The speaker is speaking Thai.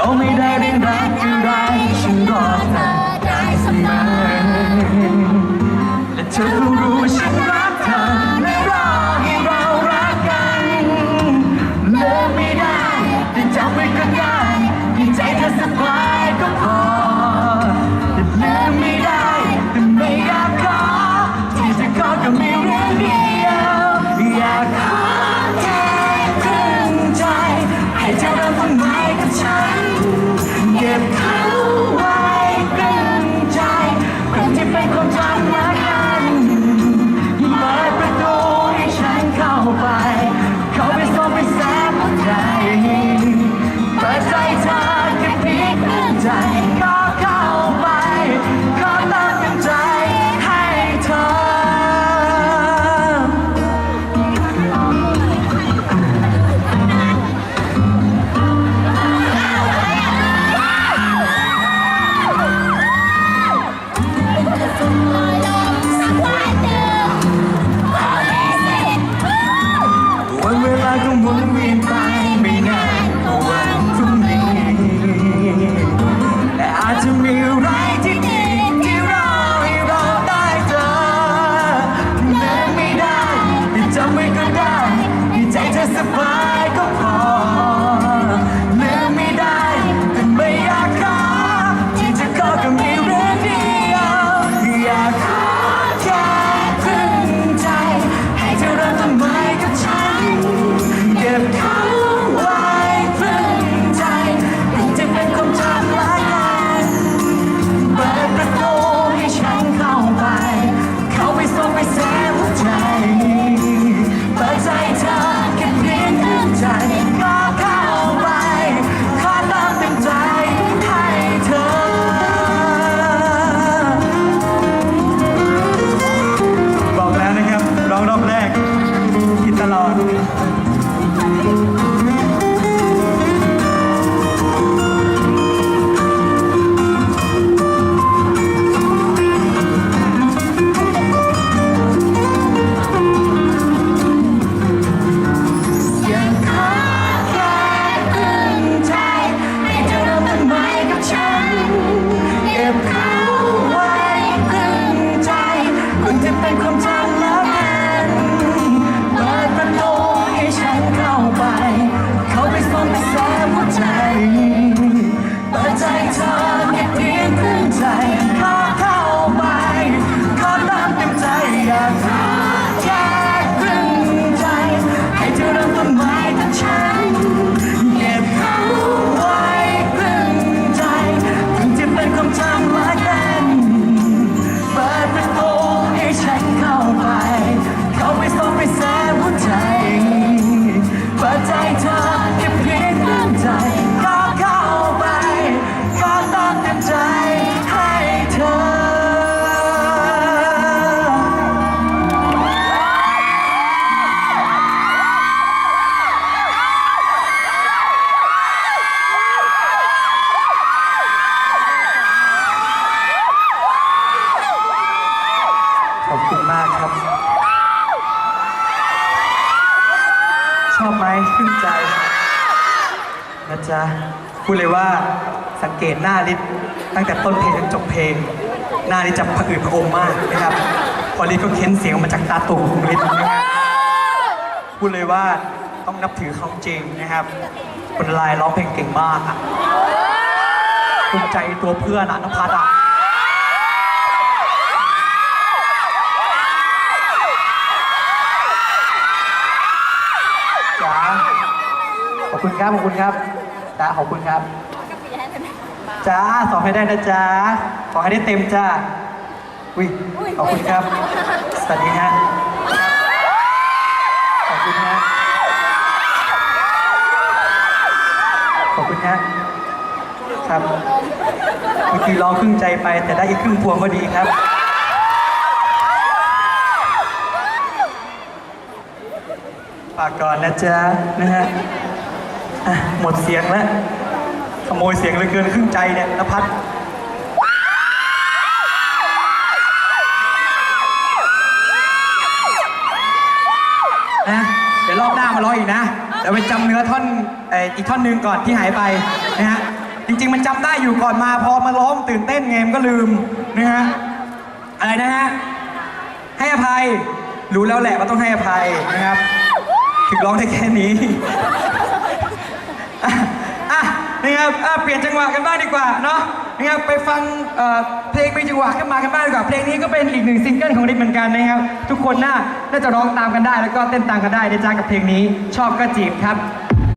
ก็ไม่ได้ได้รักอะไรฉันก็เธอได้เสมอและเธอรู้ว่าฉัน ชอบไหมขึ้นใจนะจ๊ะพูดเลยว่าสังเกตหน้าลิศตั้งแต่ต้นเพลงจนจบเพลง หน้าลิศจะผะอืดผะอมมากนะครับพอลิศก็เค้นเสียงมาจากตาตุ่มของลิศนะครับพูดเลยว่าต้องนับถือเขาจริงนะครับคนลายร้องเพลงเก่งมากภูมิใจตัวเพื่อนอะนภัสอะ จ๋ขอบคุณครับ ขอบคุณครับจ้าขอบคุณครับจ้าสอบให้ได้นะจ้าขอให้ได้เต็มจ้าอุ้ยขอบคุณครับ สวัสดีฮะขอบคุณฮะขอบคุณฮะครับเมื่อกี้ร้องครึ่งใจไปแต่ได้อีกครึ่งพวงก็ดีครับ ฝากก่อนนะจ๊ะนะฮะหมดเสียงแล้วขโมยเสียงเหลยเกินครึ่งใจเนี่ยนภัสนะเดี๋ยวรอบหน้ามาร้อยอีกนะเดี๋ยวไปจำเนื้อท่อนอีกท่อนหนึ่งก่อนที่หายไปนะฮะจริง ๆ มันจำได้อยู่ก่อนมาพอมาร้องตื่นเต้นไงมันก็ลืมนะฮะอะไรนะฮะให้อภัยรู้แล้วแหละว่าต้องให้อภัยนะครับ ถึงร้องได้แค่นี้อะอะนะครับอะเปลี่ยนจังหวะกันบ้างดีกว่าเนาะนะครับไปฟังเอ่อเพลงไปจังหวะขึ้นมากันบ้างดีกว่าเพลงนี้ก็เป็นอีกหนึ่งซิงเกิลของริทเหมือนกันนะครับทุกคนน่าน่าจะร้องตามกันได้แล้วก็เต้นตามกันได้ในจ้ากับเพลงนี้ชอบก็จีบครับ